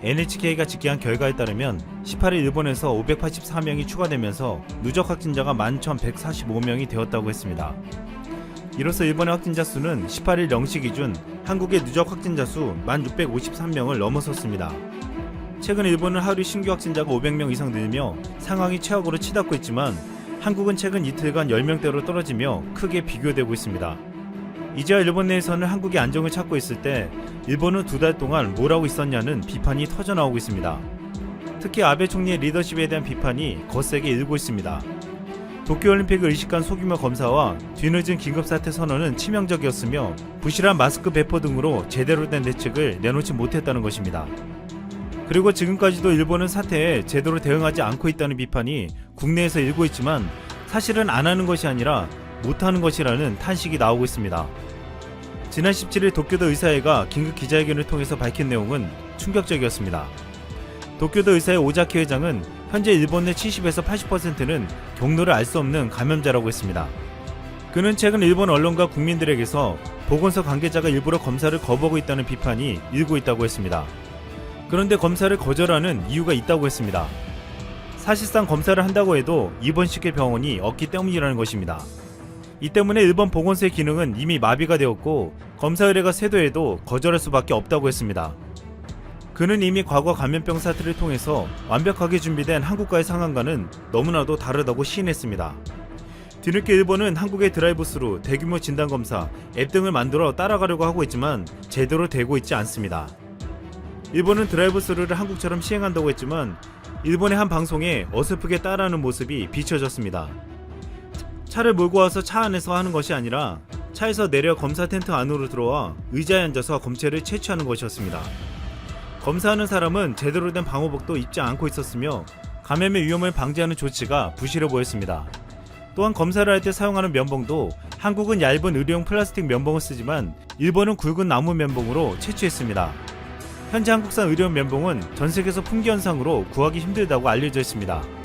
NHK가 집계한 결과에 따르면 18일 일본에서 584명이 추가되면서 누적 확진자가 11,145명이 되었다고 했습니다. 이로써 일본의 확진자 수는 18일 0시 기준 한국의 누적 확진자 수 1,653명을 넘어섰습니다. 최근 일본은 하루 신규 확진자가 500명 이상 늘며 상황이 최악으로 치닫고 있지만 한국은 최근 이틀간 10명대로 떨어지며 크게 비교되고 있습니다. 이제야 일본 내에서는 한국이 안정을 찾고 있을 때 일본은 두 달 동안 뭘 하고 있었냐는 비판이 터져 나오고 있습니다. 특히 아베 총리의 리더십에 대한 비판이 거세게 일고 있습니다. 도쿄올림픽을 의식한 소규모 검사와 뒤늦은 긴급사태 선언은 치명적이었으며 부실한 마스크 배포 등으로 제대로 된 대책을 내놓지 못했다는 것입니다. 그리고 지금까지도 일본은 사태에 제대로 대응하지 않고 있다는 비판이 국내에서 일고 있지만 사실은 안 하는 것이 아니라 못하는 것이라는 탄식이 나오고 있습니다. 지난 17일 도쿄도 의사회가 긴급 기자회견을 통해서 밝힌 내용은 충격적이었습니다. 도쿄도 의사회 오자키 회장은 현재 일본 내 70에서 80%는 경로를 알 수 없는 감염자라고 했습니다. 그는 최근 일본 언론과 국민들에게서 보건소 관계자가 일부러 검사를 거부하고 있다는 비판이 일고 있다고 했습니다. 그런데 검사를 거절하는 이유가 있다고 했습니다. 사실상 검사를 한다고 해도 입원시킬 병원이 없기 때문이라는 것입니다. 이 때문에 일본 보건소의 기능은 이미 마비가 되었고 검사 의뢰가 쇄도해도 거절할 수밖에 없다고 했습니다. 그는 이미 과거 감염병 사태를 통해서 완벽하게 준비된 한국과의 상황과는 너무나도 다르다고 시인했습니다. 뒤늦게 일본은 한국의 드라이브스루, 대규모 진단검사, 앱 등을 만들어 따라가려고 하고 있지만 제대로 되고 있지 않습니다. 일본은 드라이브스루를 한국처럼 시행한다고 했지만 일본의 한 방송에 어설프게 따라하는 모습이 비춰졌습니다. 차를 몰고 와서 차 안에서 하는 것이 아니라 차에서 내려 검사 텐트 안으로 들어와 의자에 앉아서 검체를 채취하는 것이었습니다. 검사하는 사람은 제대로 된 방호복도 입지 않고 있었으며 감염의 위험을 방지하는 조치가 부실해 보였습니다. 또한 검사를 할 때 사용하는 면봉도 한국은 얇은 의료용 플라스틱 면봉을 쓰지만 일본은 굵은 나무 면봉으로 채취했습니다. 현재 한국산 의료용 면봉은 전 세계에서 품귀 현상으로 구하기 힘들다고 알려져 있습니다.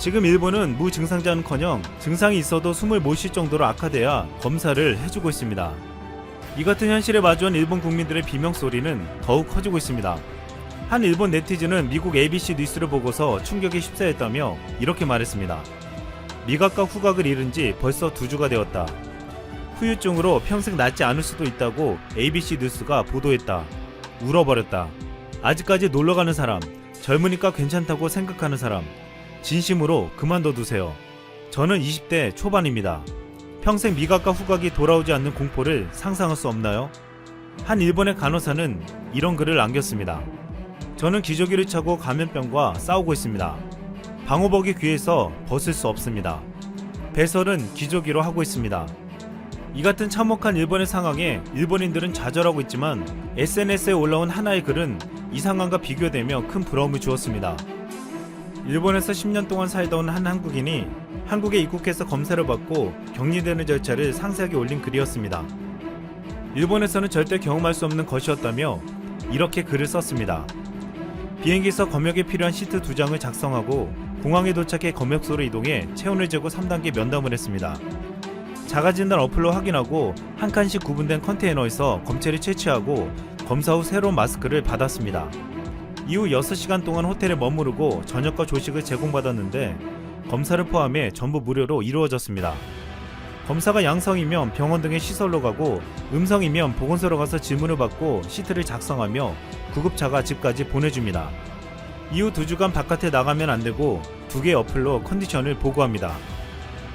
지금 일본은 무증상자는커녕 증상이 있어도 숨을 못 쉴 정도로 악화돼야 검사를 해주고 있습니다. 이 같은 현실에 마주한 일본 국민들의 비명 소리는 더욱 커지고 있습니다. 한 일본 네티즌은 미국 ABC 뉴스를 보고서 충격에 휩싸였다며 이렇게 말했습니다. 미각과 후각을 잃은 지 벌써 두 주가 되었다. 후유증으로 평생 낫지 않을 수도 있다고 ABC 뉴스가 보도했다. 울어버렸다. 아직까지 놀러 가는 사람, 젊으니까 괜찮다고 생각하는 사람, 진심으로 그만둬 두세요. 저는 20대 초반입니다. 평생 미각과 후각이 돌아오지 않는 공포를 상상할 수 없나요? 한 일본의 간호사는 이런 글을 남겼습니다. 저는 기저귀를 차고 감염병과 싸우고 있습니다. 방호복이 귀에서 벗을 수 없습니다. 배설은 기저귀로 하고 있습니다. 이 같은 참혹한 일본의 상황에 일본인들은 좌절하고 있지만 SNS에 올라온 하나의 글은 이 상황과 비교되며 큰 부러움을 주었습니다. 일본에서 10년 동안 살다 온 한 한국인이 한국에 입국해서 검사를 받고 격리되는 절차를 상세하게 올린 글이었습니다. 일본에서는 절대 경험할 수 없는 것이었다며 이렇게 글을 썼습니다. 비행기에서 검역에 필요한 시트 두 장을 작성하고 공항에 도착해 검역소로 이동해 체온을 재고 3단계 면담을 했습니다. 자가진단 어플로 확인하고 한 칸씩 구분된 컨테이너에서 검체를 채취하고 검사 후 새로운 마스크를 받았습니다. 이후 6시간 동안 호텔에 머무르고 저녁과 조식을 제공받았는데 검사를 포함해 전부 무료로 이루어졌습니다. 검사가 양성이면 병원 등의 시설로 가고 음성이면 보건소로 가서 질문을 받고 시트를 작성하며 구급차가 집까지 보내줍니다. 이후 두 주간 바깥에 나가면 안 되고 두 개의 어플로 컨디션을 보고합니다.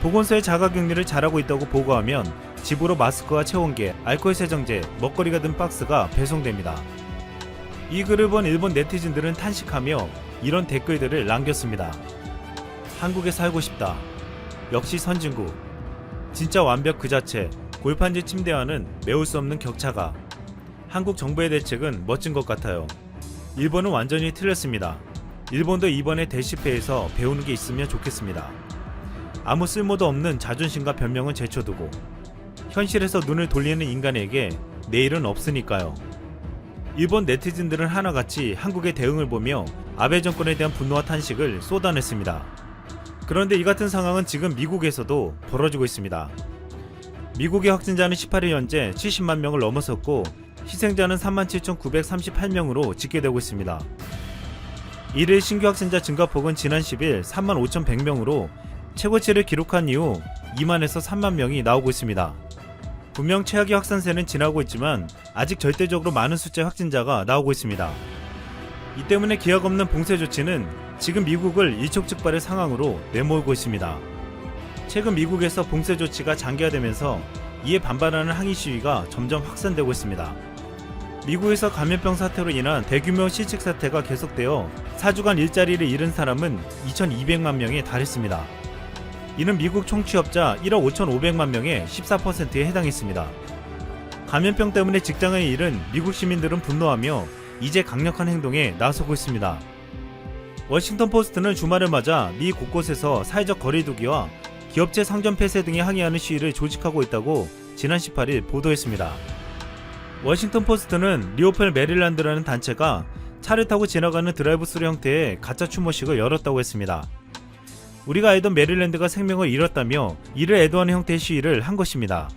보건소에 자가격리를 잘하고 있다고 보고하면 집으로 마스크와 체온계, 알코올 세정제, 먹거리가 든 박스가 배송됩니다. 이 글을 본 일본 네티즌들은 탄식하며 이런 댓글들을 남겼습니다. 한국에 살고 싶다. 역시 선진국. 진짜 완벽 그 자체. 골판지 침대와는 메울 수 없는 격차가. 한국 정부의 대책은 멋진 것 같아요. 일본은 완전히 틀렸습니다. 일본도 이번에 대시패에서 배우는 게 있으면 좋겠습니다. 아무 쓸모도 없는 자존심과 변명은 제쳐두고 현실에서 눈을 돌리는 인간에게 내일은 없으니까요. 일본 네티즌들은 하나같이 한국의 대응을 보며 아베 정권에 대한 분노와 탄식을 쏟아냈습니다. 그런데 이 같은 상황은 지금 미국에서도 벌어지고 있습니다. 미국의 확진자는 18일 현재 70만 명을 넘어섰고 희생자는 37,938명으로 집계되고 있습니다. 이를 신규 확진자 증가폭은 지난 10일 35,100명으로 최고치를 기록한 이후 2만에서 3만 명이 나오고 있습니다. 분명 최악의 확산세는 지나고 있지만 아직 절대적으로 많은 숫자의 확진자가 나오고 있습니다. 이 때문에 기약 없는 봉쇄 조치는 지금 미국을 일촉즉발의 상황으로 내몰고 있습니다. 최근 미국에서 봉쇄 조치가 장기화되면서 이에 반발하는 항의 시위가 점점 확산되고 있습니다. 미국에서 감염병 사태로 인한 대규모 실직 사태가 계속되어 4주간 일자리를 잃은 사람은 2,200만 명에 달했습니다. 이는 미국 총 취업자 1억 5,500만 명의 14%에 해당했습니다. 감염병 때문에 직장을 잃은 미국 시민들은 분노하며 이제 강력한 행동에 나서고 있습니다. 워싱턴 포스트는 주말을 맞아 미 곳곳에서 사회적 거리두기와 기업체 상점 폐쇄 등에 항의하는 시위를 조직하고 있다고 지난 18일 보도했습니다. 워싱턴 포스트는 리오펠 메릴랜드라는 단체가 차를 타고 지나가는 드라이브스루 형태의 가짜 추모식을 열었다고 했습니다. 우리가 알던 메릴랜드가 생명을 잃었다며 이를 애도하는 형태의 시위를 한 것입니다.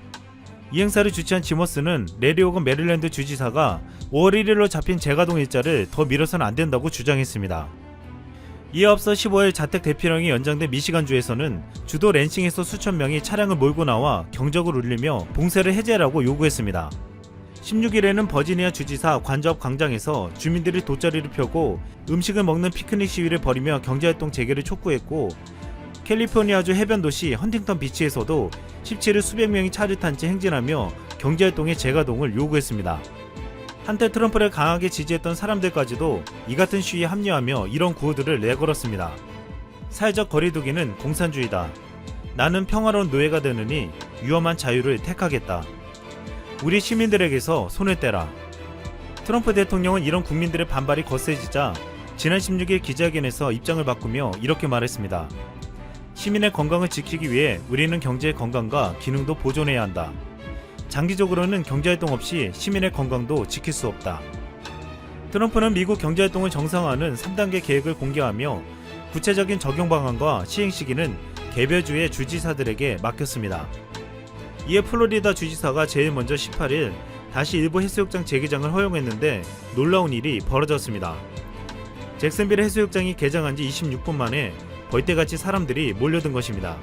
이 행사를 주최한 지머스는 레리 오건 메릴랜드 주지사가 5월 1일로 잡힌 재가동 일자를 더 미뤄서는 안 된다고 주장했습니다. 이에 앞서 15일 자택 대피령이 연장된 미시간주에서는 주도 랜싱에서 수천 명이 차량을 몰고 나와 경적을 울리며 봉쇄를 해제하라고 요구했습니다. 16일에는 버지니아 주지사 관저업 광장에서 주민들이 돗자리를 펴고 음식을 먹는 피크닉 시위를 벌이며 경제활동 재개를 촉구했고 캘리포니아주 해변 도시 헌팅턴 비치에서도 17일 수백 명이 차를 탄 채 행진하며 경제활동의 재가동을 요구했습니다. 한때 트럼프를 강하게 지지했던 사람들까지도 이 같은 시위에 합류하며 이런 구호들을 내걸었습니다. 사회적 거리두기는 공산주의다. 나는 평화로운 노예가 되느니 위험한 자유를 택하겠다. 우리 시민들에게서 손을 떼라. 트럼프 대통령은 이런 국민들의 반발이 거세지자 지난 16일 기자회견에서 입장을 바꾸며 이렇게 말했습니다. 시민의 건강을 지키기 위해 우리는 경제의 건강과 기능도 보존해야 한다. 장기적으로는 경제활동 없이 시민의 건강도 지킬 수 없다. 트럼프는 미국 경제활동을 정상화하는 3단계 계획을 공개하며 구체적인 적용 방안과 시행 시기는 개별주의 주지사들에게 맡겼습니다. 이에 플로리다 주지사가 제일 먼저 18일 다시 일부 해수욕장 재개장을 허용했는데 놀라운 일이 벌어졌습니다. 잭슨빌 해수욕장이 개장한 지 26분 만에 벌떼같이 사람들이 몰려든 것입니다.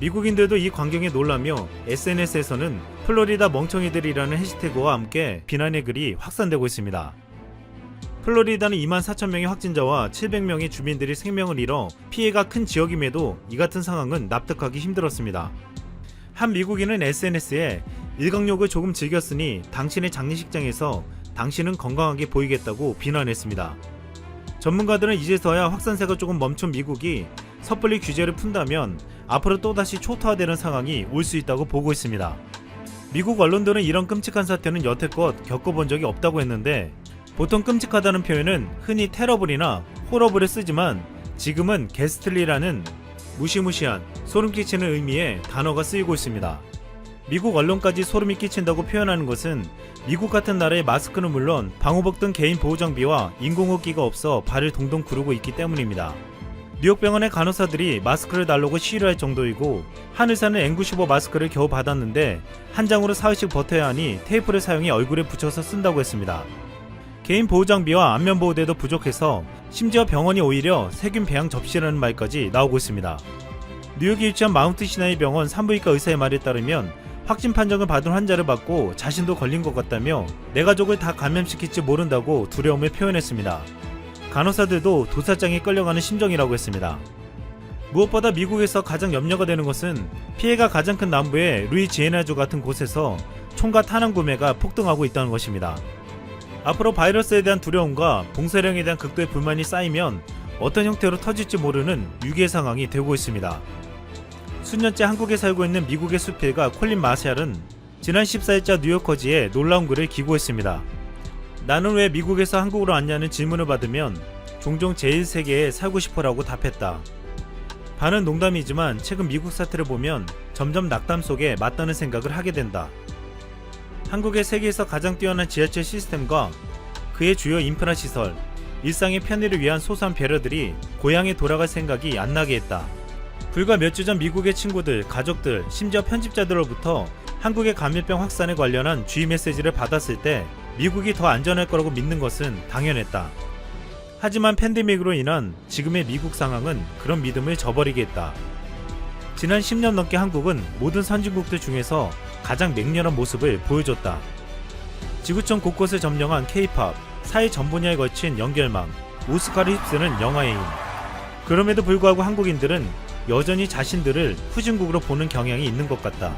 미국인들도 이 광경에 놀라며 SNS에서는 플로리다 멍청이들이라는 해시태그와 함께 비난의 글이 확산되고 있습니다. 플로리다는 2만 4천 명의 확진자와 700명의 주민들이 생명을 잃어 피해가 큰 지역임에도 이 같은 상황은 납득하기 힘들었습니다. 한 미국인은 SNS에 일광욕을 조금 즐겼으니 당신의 장례식장에서 당신은 건강하게 보이겠다고 비난했습니다. 전문가들은 이제서야 확산세가 조금 멈춘 미국이 섣불리 규제를 푼다면 앞으로 또다시 초토화되는 상황이 올 수 있다고 보고 있습니다. 미국 언론들은 이런 끔찍한 사태는 여태껏 겪어본 적이 없다고 했는데 보통 끔찍하다는 표현은 흔히 테러블이나 호러블을 쓰지만 지금은 게스틀리라는 무시무시한 소름 끼치는 의미의 단어가 쓰이고 있습니다. 미국 언론까지 소름이 끼친다고 표현하는 것은 미국 같은 나라의 마스크는 물론 방호복 등 개인 보호 장비와 인공호흡기가 없어 발을 동동 구르고 있기 때문입니다. 뉴욕 병원의 간호사들이 마스크를 달라고 시위를 할 정도이고 한 의사는 N95 마스크를 겨우 받았는데 한 장으로 사흘씩 버텨야 하니 테이프를 사용해 얼굴에 붙여서 쓴다고 했습니다. 개인 보호 장비와 안면 보호대도 부족해서 심지어 병원이 오히려 세균 배양 접시라는 말까지 나오고 있습니다. 뉴욕에 위치한 마운트 시나이 병원 산부인과 의사의 말에 따르면 확진 판정을 받은 환자를 받고 자신도 걸린 것 같다며 내 가족을 다 감염시킬지 모른다고 두려움을 표현했습니다. 간호사들도 도살장에 끌려가는 심정이라고 했습니다. 무엇보다 미국에서 가장 염려가 되는 것은 피해가 가장 큰 남부의 루이지애나주 같은 곳에서 총과 탄환 구매가 폭등하고 있다는 것입니다. 앞으로 바이러스에 대한 두려움과 봉쇄령에 대한 극도의 불만이 쌓이면 어떤 형태로 터질지 모르는 위기의 상황이 되고 있습니다. 수년째 한국에 살고 있는 미국의 수필가 콜린 마샬은 지난 14일자 뉴요커지에 놀라운 글을 기고했습니다. 나는 왜 미국에서 한국으로 왔냐는 질문을 받으면 종종 제1세계에 살고 싶어라고 답했다. 반은 농담이지만 최근 미국 사태를 보면 점점 낙담 속에 맞다는 생각을 하게 된다. 한국의 세계에서 가장 뛰어난 지하철 시스템과 그의 주요 인프라 시설, 일상의 편의를 위한 소소한 배려들이 고향에 돌아갈 생각이 안 나게 했다. 불과 몇 주 전 미국의 친구들, 가족들, 심지어 편집자들로부터 한국의 감염병 확산에 관련한 주의 메시지를 받았을 때 미국이 더 안전할 거라고 믿는 것은 당연했다. 하지만 팬데믹으로 인한 지금의 미국 상황은 그런 믿음을 저버리게 했다. 지난 10년 넘게 한국은 모든 선진국들 중에서 가장 맹렬한 모습을 보여줬다. 지구촌 곳곳을 점령한 K-팝, 사회 전 분야에 걸친 연결망, 오스카를 휩쓰는 영화의 힘. 그럼에도 불구하고 한국인들은 여전히 자신들을 후진국으로 보는 경향이 있는 것 같다.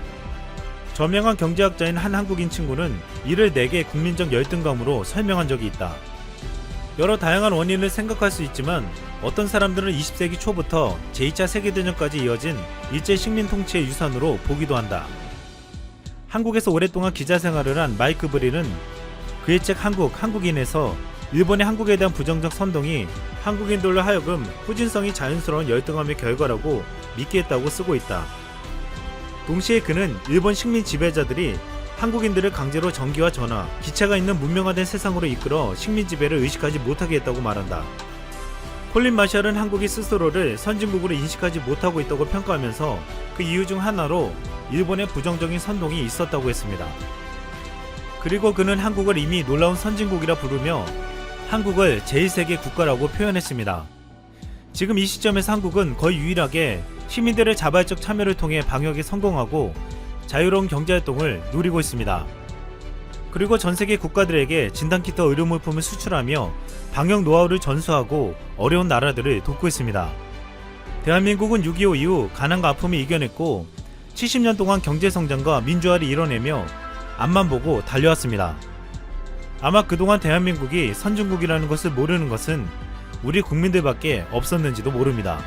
저명한 경제학자인 한 한국인 친구는 이를 내게 국민적 열등감으로 설명한 적이 있다. 여러 다양한 원인을 생각할 수 있지만 어떤 사람들은 20세기 초부터 제2차 세계대전까지 이어진 일제 식민 통치의 유산으로 보기도 한다. 한국에서 오랫동안 기자 생활을 한 마이크 브릴은 그의 책 한국, 한국인에서 일본의 한국에 대한 부정적 선동이 한국인들로 하여금 후진성이 자연스러운 열등함의 결과라고 믿게 했다고 쓰고 있다. 동시에 그는 일본 식민 지배자들이 한국인들을 강제로 전기와 전화, 기차가 있는 문명화된 세상으로 이끌어 식민 지배를 의식하지 못하게 했다고 말한다. 콜린 마샬은 한국이 스스로를 선진국으로 인식하지 못하고 있다고 평가하면서 그 이유 중 하나로 일본의 부정적인 선동이 있었다고 했습니다. 그리고 그는 한국을 이미 놀라운 선진국이라 부르며 한국을 제1세계 국가라고 표현했습니다. 지금 이 시점에서 한국은 거의 유일하게 시민들의 자발적 참여를 통해 방역에 성공하고 자유로운 경제활동을 누리고 있습니다. 그리고 전 세계 국가들에게 진단키트 의료물품을 수출하며 방역 노하우를 전수하고 어려운 나라들을 돕고 있습니다. 대한민국은 6.25 이후 가난과 아픔을 이겨냈고 70년 동안 경제성장과 민주화를 이뤄내며 앞만 보고 달려왔습니다. 아마 그동안 대한민국이 선진국이라는 것을 모르는 것은 우리 국민들밖에 없었는지도 모릅니다.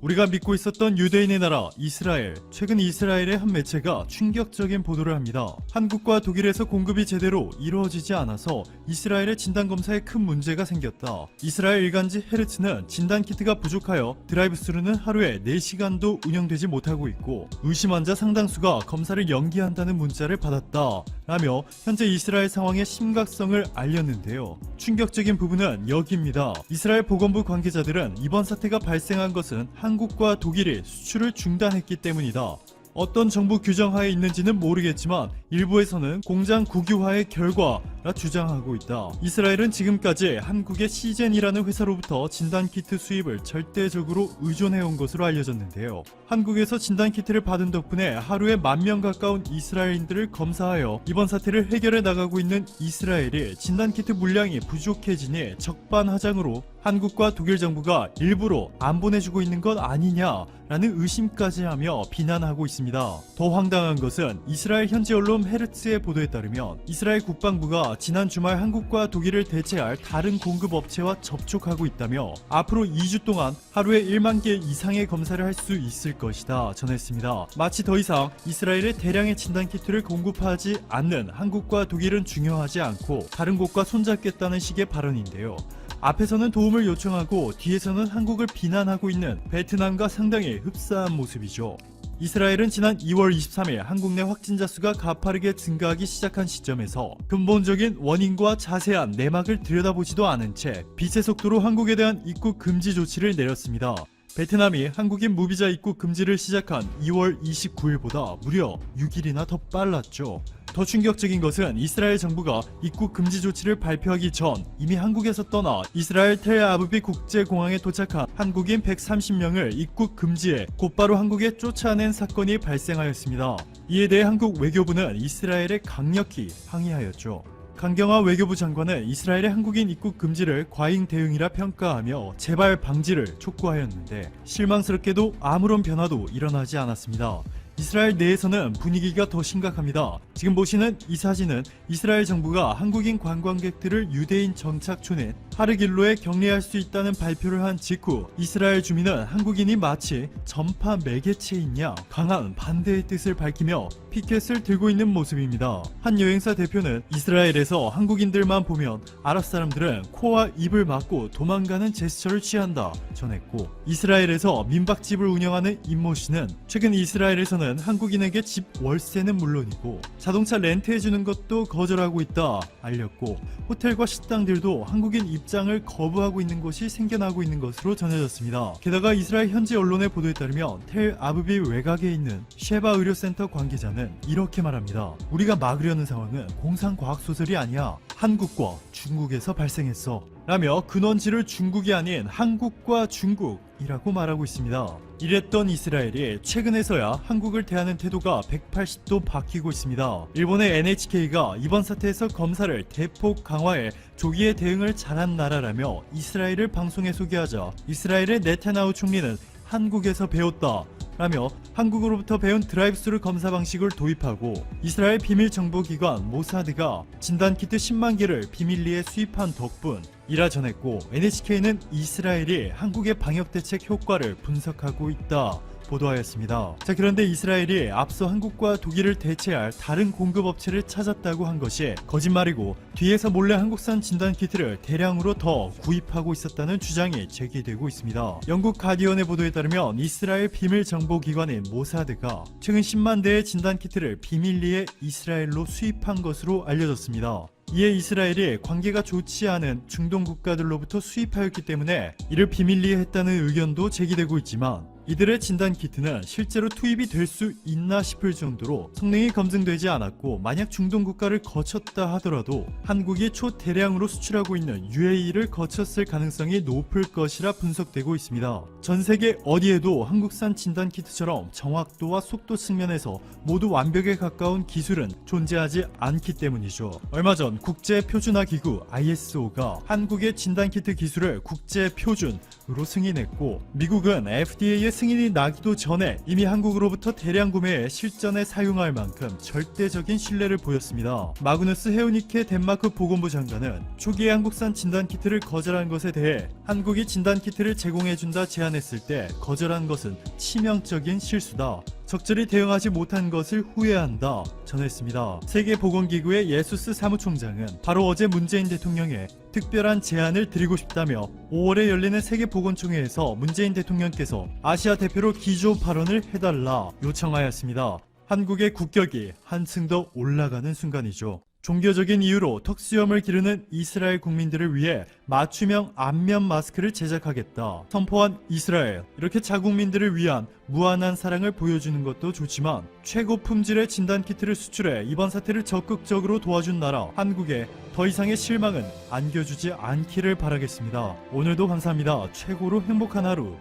우리가 믿고 있었던 유대인의 나라 이스라엘. 최근 이스라엘의 한 매체가 충격적인 보도를 합니다. 한국과 독일에서 공급이 제대로 이루어지지 않아서 이스라엘의 진단 검사에 큰 문제가 생겼다. 이스라엘 일간지 헤르츠는 진단 키트가 부족하여 드라이브스루는 하루에 4시간도 운영되지 못하고 있고 의심 환자 상당수가 검사를 연기한다는 문자를 받았다. 라며 현재 이스라엘 상황의 심각성을 알렸는데요. 충격적인 부분은 여기입니다. 이스라엘 보건부 관계자들은 이번 사태가 발생한 것은 한 국과 독일이 수출을 중단했기 때문이다. 어떤 정부 규정 하에 있는지는 모르겠지만 일부에서는 공장 국유화의 결과라 주장하고 있다. 이스라엘은 지금까지 한국의 시젠이라는 회사로부터 진단키트 수입을 절대적으로 의존해온 것으로 알려졌는데요. 한국에서 진단키트를 받은 덕분에 하루에 만 명 가까운 이스라엘인들을 검사하여 이번 사태를 해결해 나가고 있는 이스라엘이 진단키트 물량이 부족해지니 적반하장으로 한국과 독일 정부가 일부러 안 보내주고 있는 것 아니냐라는 의심까지 하며 비난하고 있습니다. 더 황당한 것은 이스라엘 현지 언론 헤르츠의 보도에 따르면 이스라엘 국방부가 지난 주말 한국과 독일을 대체할 다른 공급 업체와 접촉하고 있다며 앞으로 2주 동안 하루에 1만 개 이상의 검사를 할 수 있을 것이다 전했습니다. 마치 더 이상 이스라엘에 대량의 진단 키트를 공급하지 않는 한국과 독일은 중요하지 않고 다른 곳과 손잡겠다는 식의 발언인데요. 앞에서는 도움을 요청하고 뒤에서는 한국을 비난하고 있는 베트남과 상당히 흡사한 모습이죠. 이스라엘은 지난 2월 23일 한국 내 확진자 수가 가파르게 증가하기 시작한 시점에서 근본적인 원인과 자세한 내막을 들여다보지도 않은 채 빛의 속도로 한국에 대한 입국 금지 조치를 내렸습니다. 베트남이 한국인 무비자 입국 금지를 시작한 2월 29일보다 무려 6일이나 더 빨랐죠. 더 충격적인 것은 이스라엘 정부가 입국 금지 조치를 발표하기 전 이미 한국에서 떠나 이스라엘 텔아비브 국제공항에 도착한 한국인 130명을 입국 금지해 곧바로 한국에 쫓아낸 사건이 발생하였습니다. 이에 대해 한국 외교부는 이스라엘에 강력히 항의하였죠. 강경화 외교부 장관은 이스라엘의 한국인 입국 금지를 과잉 대응이라 평가하며 재발 방지를 촉구하였는데 실망스럽게도 아무런 변화도 일어나지 않았습니다. 이스라엘 내에서는 분위기가 더 심각합니다. 지금 보시는 이 사진은 이스라엘 정부가 한국인 관광객들을 유대인 정착촌인 하르길로에 격리할 수 있다는 발표를 한 직후 이스라엘 주민은 한국인이 마치 전파 매개체인 양 강한 반대의 뜻을 밝히며 피켓을 들고 있는 모습입니다. 한 여행사 대표는 이스라엘에서 한국인들만 보면 아랍 사람들은 코와 입을 막고 도망가는 제스처를 취한다 전했고 이스라엘에서 민박집을 운영하는 임모 씨는 최근 이스라엘에서는 한국인에게 집 월세는 물론이고 자동차 렌트해주는 것도 거절하고 있다 알렸고 호텔과 식당들도 한국인 입 장을 거부하고 있는 곳이 생겨나고 있는 것으로 전해졌습니다. 게다가 이스라엘 현지 언론의 보도에 따르면 텔 아브비 외곽에 있는 쉐바 의료센터 관계자는 이렇게 말합니다. 우리가 막으려는 상황은 공상과학 소설이 아니야. 한국과 중국에서 발생했어. 라며 근원지를 중국이 아닌 한국과 중국이라고 말하고 있습니다. 이랬던 이스라엘이 최근에서야 한국을 대하는 태도가 180도 바뀌고 있습니다. 일본의 NHK가 이번 사태에서 검사를 대폭 강화해 조기에 대응을 잘한 나라라며 이스라엘을 방송에 소개하자 이스라엘의 네타나후 총리는 한국에서 배웠다. 라며 한국으로부터 배운 드라이브스루 검사 방식을 도입하고 이스라엘 비밀 정보기관 모사드가 진단키트 10만 개를 비밀리에 수입한 덕분 이라 전했고 NHK는 이스라엘이 한국의 방역 대책 효과를 분석하고 있다. 보도하였습니다. 자, 그런데 이스라엘이 앞서 한국과 독일을 대체할 다른 공급 업체를 찾았다고 한 것이 거짓말이고 뒤에서 몰래 한국산 진단 키트를 대량으로 더 구입하고 있었다는 주장이 제기되고 있습니다. 영국 가디언의 보도에 따르면 이스라엘 비밀 정보 기관인 모사드가 최근 10만 대의 진단 키트를 비밀리에 이스라엘로 수입한 것으로 알려졌습니다. 이에 이스라엘이 관계가 좋지 않은 중동 국가들로부터 수입하였기 때문에 이를 비밀리에 했다는 의견도 제기되고 있지만 이들의 진단 키트는 실제로 투입이 될 수 있나 싶을 정도로 성능이 검증되지 않았고 만약 중동 국가를 거쳤다 하더라도 한국이 초대량으로 수출하고 있는 UAE를 거쳤을 가능성이 높을 것이라 분석되고 있습니다. 전 세계 어디에도 한국산 진단 키트처럼 정확도와 속도 측면에서 모두 완벽에 가까운 기술은 존재하지 않기 때문이죠. 얼마 전 국제 표준화 기구 ISO가 한국의 진단 키트 기술을 국제 표준 으로 승인했고 미국은 FDA의 승인이 나기도 전에 이미 한국으로부터 대량 구매에 실전에 사용할 만큼 절대적인 신뢰를 보였습니다. 마그누스 헤우니케 덴마크 보건부 장관은 초기에 한국산 진단 키트를 거절한 것에 대해 한국이 진단 키트를 제공해준다 제안했을 때 거절한 것은 치명적인 실수다. 적절히 대응하지 못한 것을 후회한다 전했습니다. 세계보건기구의 예수스 사무총장은 바로 어제 문재인 대통령에 특별한 제안을 드리고 싶다며 5월에 열리는 세계보건총회에서 문재인 대통령께서 아시아 대표로 기조 발언을 해달라 요청하였습니다. 한국의 국격이 한층 더 올라가는 순간이죠. 종교적인 이유로 턱수염을 기르는 이스라엘 국민들을 위해 맞춤형 안면 마스크를 제작하겠다. 선포한 이스라엘. 이렇게 자국민들을 위한 무한한 사랑을 보여주는 것도 좋지만 최고 품질의 진단 키트를 수출해 이번 사태를 적극적으로 도와준 나라 한국에 더 이상의 실망은 안겨주지 않기를 바라겠습니다. 오늘도 감사합니다. 최고로 행복한 하루.